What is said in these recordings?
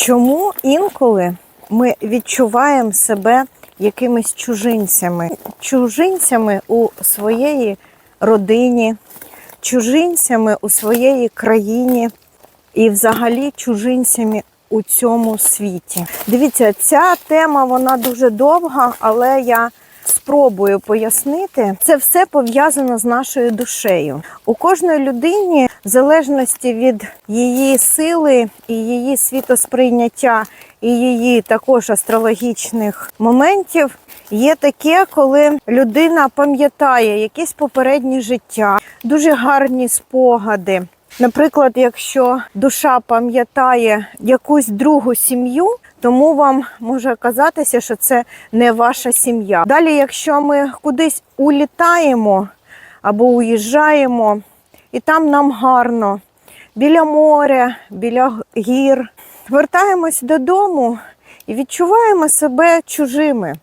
Чому інколи ми відчуваємо себе якимись чужинцями? Чужинцями у своєї родині, чужинцями у своєї країні і взагалі чужинцями у цьому світі. Дивіться, ця тема вона дуже довга, але я спробую пояснити. Це все пов'язано з нашою душею. У кожної людині, в залежності від її сили і її світосприйняття, і її також астрологічних моментів. Є таке, коли людина пам'ятає якесь попереднє життя, дуже гарні спогади. Наприклад, якщо душа пам'ятає якусь другу сім'ю, тому вам може казатися, що це не ваша сім'я. Далі, якщо ми кудись улітаємо або уїжджаємо, і там нам гарно, біля моря, біля гір, вертаємось додому і відчуваємо себе чужими.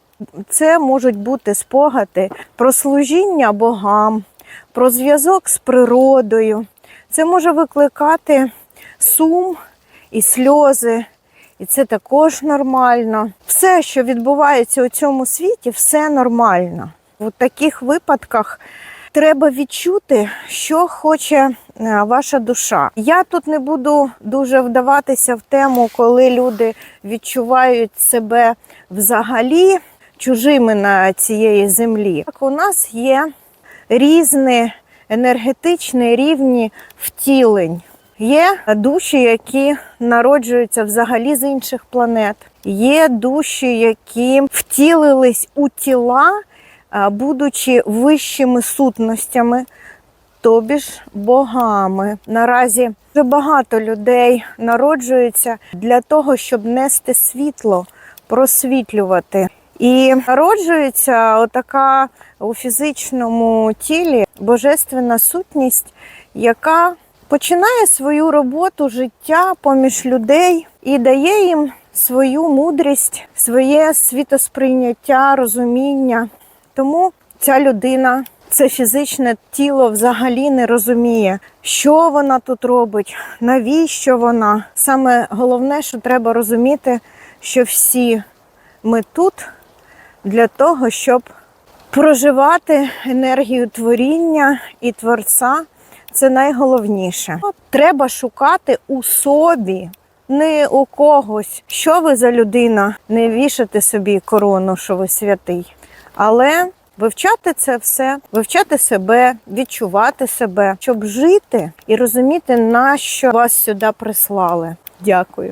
Це можуть бути спогади про служіння богам, про зв'язок з природою. Це може викликати сум і сльози, і це також нормально. Все, що відбувається у цьому світі, все нормально. У таких випадках треба відчути, що хоче е, ваша душа. Я тут не буду дуже вдаватися в тему, коли люди відчувають себе взагалі чужими на цієї землі. Так, у нас є різні енергетичні рівні втілень. Є душі, які народжуються взагалі з інших планет. Є душі, які втілились у тіла, будучи вищими сутностями, тобі ж богами. Наразі дуже багато людей народжуються для того, щоб нести світло, просвітлювати. І народжується отака у фізичному тілі божественна сутність, яка починає свою роботу життя поміж людей і дає їм свою мудрість, своє світосприйняття, розуміння. Тому ця людина, це фізичне тіло взагалі не розуміє, що вона тут робить, навіщо вона. Саме головне, що треба розуміти, що всі ми тут для того, щоб проживати енергію творіння і творця. Це найголовніше. Треба шукати у собі, не у когось, що ви за людина, не вішати собі корону, що ви святий. Але вивчати це все, вивчати себе, відчувати себе, щоб жити і розуміти, на що вас сюди прислали. Дякую.